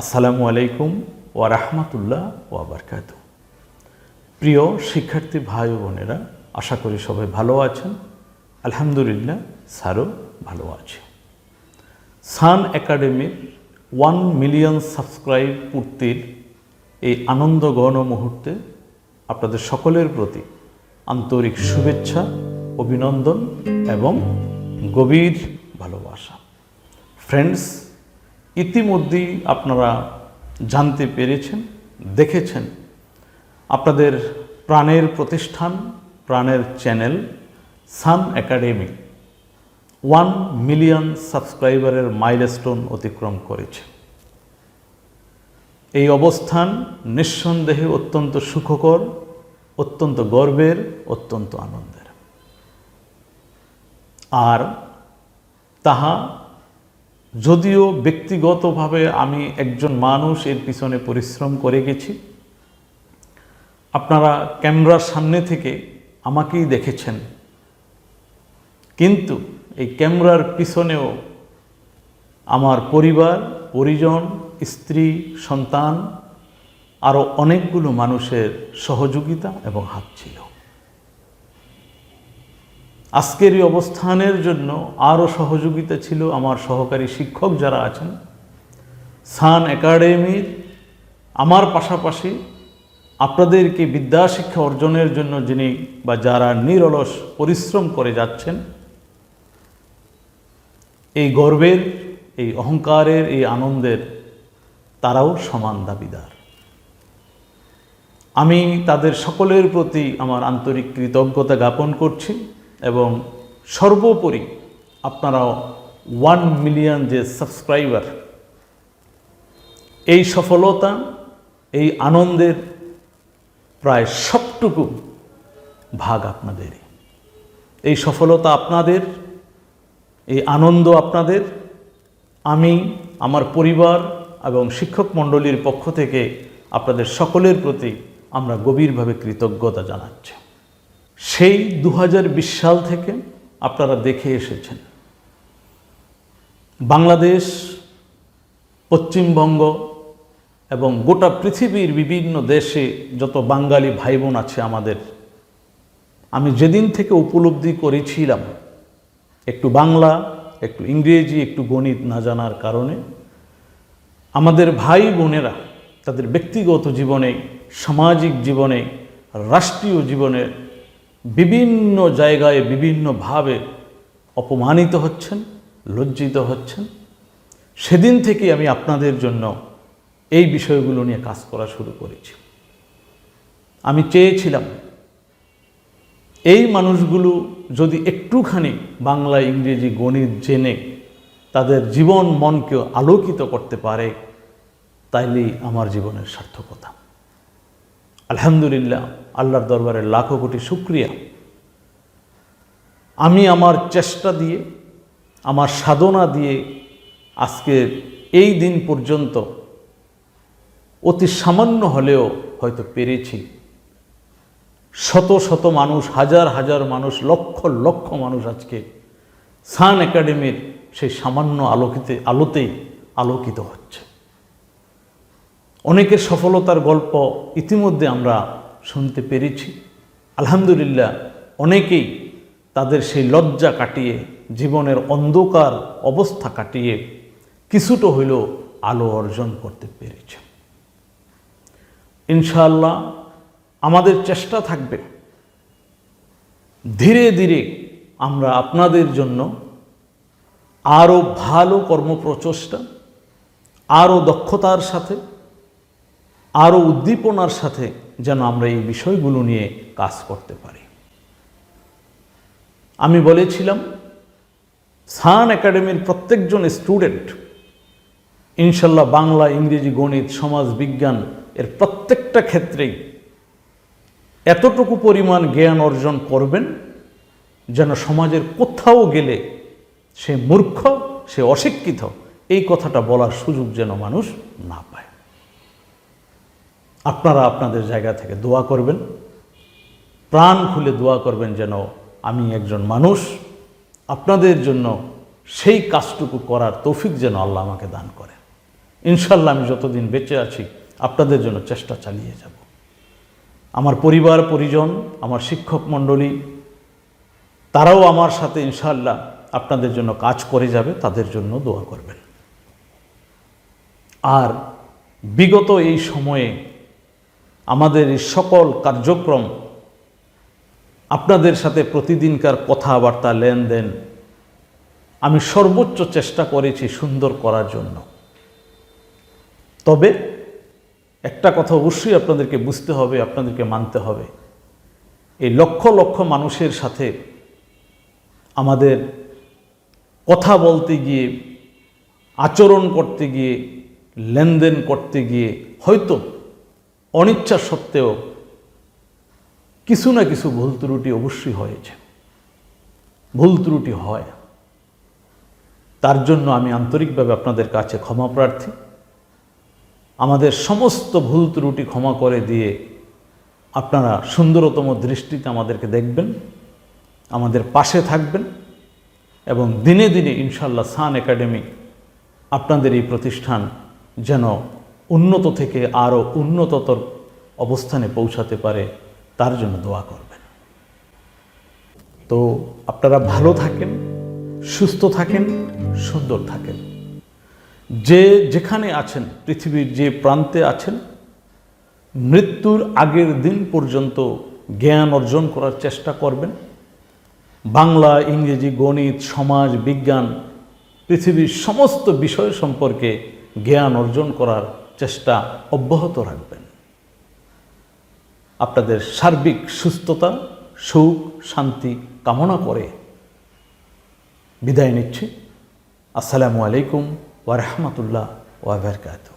আসসালামু আলাইকুম ওয়া রাহমাতুল্লাহ ওয়া বারকাত প্রিয় শিক্ষার্থী ভাই বোনেরা, আশা করি সবাই ভালো আছেন। আলহামদুলিল্লাহ, স্যারও ভালো আছে। সান একাডেমির ওয়ান মিলিয়ন সাবস্ক্রাইব পূর্তির এই আনন্দ গণ মুহূর্তে আপনাদের সকলের প্রতি আন্তরিক শুভেচ্ছা, অভিনন্দন এবং গভীর ভালোবাসা। ফ্রেন্ডস ইতিমধ্যেই আপনারা জানতে পেরেছেন, দেখেছেন আপনাদের প্রাণের প্রতিষ্ঠান, প্রাণের channel Sun academy one million সাবস্ক্রাইবারের milestone অতিক্রম করেছে। এই অবস্থান নিঃসন্দেহে অত্যন্ত সুখকর, অত্যন্ত গর্বের, অত্যন্ত আনন্দের। আর তাহা যদিও ব্যক্তিগতভাবে আমি একজন মানুষ, এর পিছনে পরিশ্রম করে গেছি। আপনারা ক্যামেরার সামনে থেকে আমাকেই দেখেছেন। কিন্তু এই ক্যামেরার পিছনেও আমার পরিবার, পরিজন, স্ত্রী, সন্তান আরও অনেকগুলো মানুষের সহযোগিতা এবং হাত ছিল। আজকের এই অবস্থানের জন্য আরও সহযোগিতা ছিল আমার সহকারী শিক্ষক যারা আছেন। সান একাডেমির আমার পাশাপাশি আপনাদেরকে বিদ্যা শিক্ষা অর্জনের জন্য যিনি বা যারা নিরলস পরিশ্রম করে যাচ্ছেন, এই গর্বের, এই অহংকারের, এই আনন্দের তারাও সমান দাবিদার। আমি তাদের সকলের প্রতি আমার আন্তরিক কৃতজ্ঞতা জ্ঞাপন করছি। এবং সর্বোপরি আপনারাও ওয়ান মিলিয়ন যে সাবস্ক্রাইবার এই সফলতা, এই আনন্দের প্রায় সবটুকু ভাগ আপনাদেরই। এই সফলতা আপনাদের, এই আনন্দ আপনাদের, আমি, আমার পরিবার এবং শিক্ষক মণ্ডলীর পক্ষ থেকে আপনাদের সকলের প্রতি আমরা গভীরভাবে কৃতজ্ঞতা জানাচ্ছি। সেই দু বিশ সাল থেকে আপনারা দেখে এসেছেন। বাংলাদেশ, পশ্চিমবঙ্গ এবং গোটা পৃথিবীর বিভিন্ন দেশে যত বাঙালি ভাই বোন আছে আমাদের, আমি যেদিন থেকে উপলব্ধি করেছিলাম, একটু বাংলা, একটু ইংরেজি, একটু গণিত না জানার কারণে, আমাদের ভাই বোনেরা তাদের ব্যক্তিগত জীবনে, সামাজিক জীবনে, রাষ্ট্রীয় জীবনে বিভিন্ন জায়গায় বিভিন্নভাবে অপমানিত হচ্ছেন, লজ্জিত হচ্ছেন। সেদিন থেকে আমি আপনাদের জন্য এই বিষয়গুলো নিয়ে কাজ করা শুরু করেছি। আমি চেয়েছিলাম এই মানুষগুলো যদি একটুখানি বাংলা, ইংরেজি, গণিত জেনে তাদের জীবন মনকে আলোকিত করতে পারে, তাইলেই আমার জীবনের সার্থকতা। আলহামদুলিল্লাহ, আল্লাহর দরবারে লাখো কোটি শুক্রিয়া। আমি আমার চেষ্টা দিয়ে, আমার সাধনা দিয়ে আজকে এই দিন পর্যন্ত অতি সামান্য হলেও হয়তো পেরেছি। শত শত মানুষ, হাজার হাজার মানুষ, লক্ষ লক্ষ মানুষ আজকে সান একাডেমির সেই সামান্য আলোকিতে, আলোতেই আলোকিত হচ্ছে। অনেকের সফলতার গল্প ইতিমধ্যে আমরা শুনতে পেরেছি। আলহামদুলিল্লাহ, অনেকেই তাদের সেই লজ্জা কাটিয়ে, জীবনের অন্ধকার অবস্থা কাটিয়ে কিছুটা হইলেও আলো অর্জন করতে পেরেছে। ইনশাআল্লাহ, আমাদের চেষ্টা থাকবে। ধীরে ধীরে আমরা আপনাদের জন্য আরও ভালো কর্মপ্রচেষ্টা, আরও দক্ষতার সাথে আরও উদ্দীপনার সাথে যেন আমরা এই বিষয়গুলো নিয়ে কাজ করতে পারি। আমি বলেছিলাম, সান একাডেমির প্রত্যেকজন স্টুডেন্ট, ইনশাল্লাহ বাংলা, ইংরেজি, গণিত, সমাজ, বিজ্ঞান এর প্রত্যেকটা ক্ষেত্রেই এতটুকু পরিমাণ জ্ঞান অর্জন করবেন যেন সমাজের কোথাও গেলে সে মূর্খ, সে অশিক্ষিত, এই কথাটা বলার সুযোগ যেন মানুষ না পায়। আপনারা আপনাদের জায়গা থেকে দোয়া করবেন। প্রাণ খুলে দোয়া করবেন যেন আমি একজন মানুষ, আপনাদের জন্য সেই কাজটুকু করার তৌফিক যেন আল্লাহ আমাকে দান করেন। ইনশাল্লাহ আমি যতদিন বেঁচে আছি, আপনাদের জন্য চেষ্টা চালিয়ে যাব। আমার পরিবার, পরিজন, আমার শিক্ষক মণ্ডলী, তারাও আমার সাথে ইনশাল্লাহ আপনাদের জন্য কাজ করে যাবে, তাদের জন্য দোয়া করবেন। আর বিগত এই সময়ে আমাদের এই সকল কার্যক্রম আপনাদের সাথে প্রতিদিনকার কথাবার্তা, লেনদেন আমি সর্বোচ্চ চেষ্টা করেছি সুন্দর করার জন্য। তবে একটা কথা অবশ্যই আপনাদেরকে বুঝতে হবে, আপনাদেরকে মানতে হবে। এই লক্ষ লক্ষ মানুষের সাথে আমাদের কথা বলতে গিয়ে, আচরণ করতে গিয়ে, লেনদেন করতে গিয়ে হয়তো অনিচ্ছা সত্ত্বেও কিছু না কিছু ভুল ত্রুটি অবশ্যই হয়েছে। ভুল ত্রুটি হয়। তার জন্য আমি আন্তরিকভাবে আপনাদের কাছে ক্ষমা প্রার্থী। আমাদের সমস্ত ভুল ত্রুটি ক্ষমা করে দিয়ে আপনারা সুন্দরতম দৃষ্টিতে আমাদেরকে দেখবেন, আমাদের পাশে থাকবেন এবং দিনে দিনে ইনশাল্লাহ সান একাডেমি আপনাদের এই প্রতিষ্ঠান যেন উন্নত থেকে আরও উন্নততর অবস্থানে পৌঁছাতে পারে, তার জন্য দোয়া করবেন। তো আপনারা ভালো থাকেন, সুস্থ থাকেন, সুন্দর থাকেন। যে যেখানে আছেন, পৃথিবীর যে প্রান্তে আছেন, মৃত্যুর আগের দিন পর্যন্ত জ্ঞান অর্জন করার চেষ্টা করবেন। বাংলা, ইংরেজি, গণিত, সমাজ, বিজ্ঞান, পৃথিবীর সমস্ত বিষয় সম্পর্কে জ্ঞান অর্জন করার চেষ্টা অব্যাহত রাখবেন। আপনাদের সার্বিক সুস্থতা, সুখ, শান্তি কামনা করে বিদায় নিচ্ছি। আসসালামু আলাইকুম ওয়া রাহমাতুল্লাহ ওয়া বারাকাতুহু।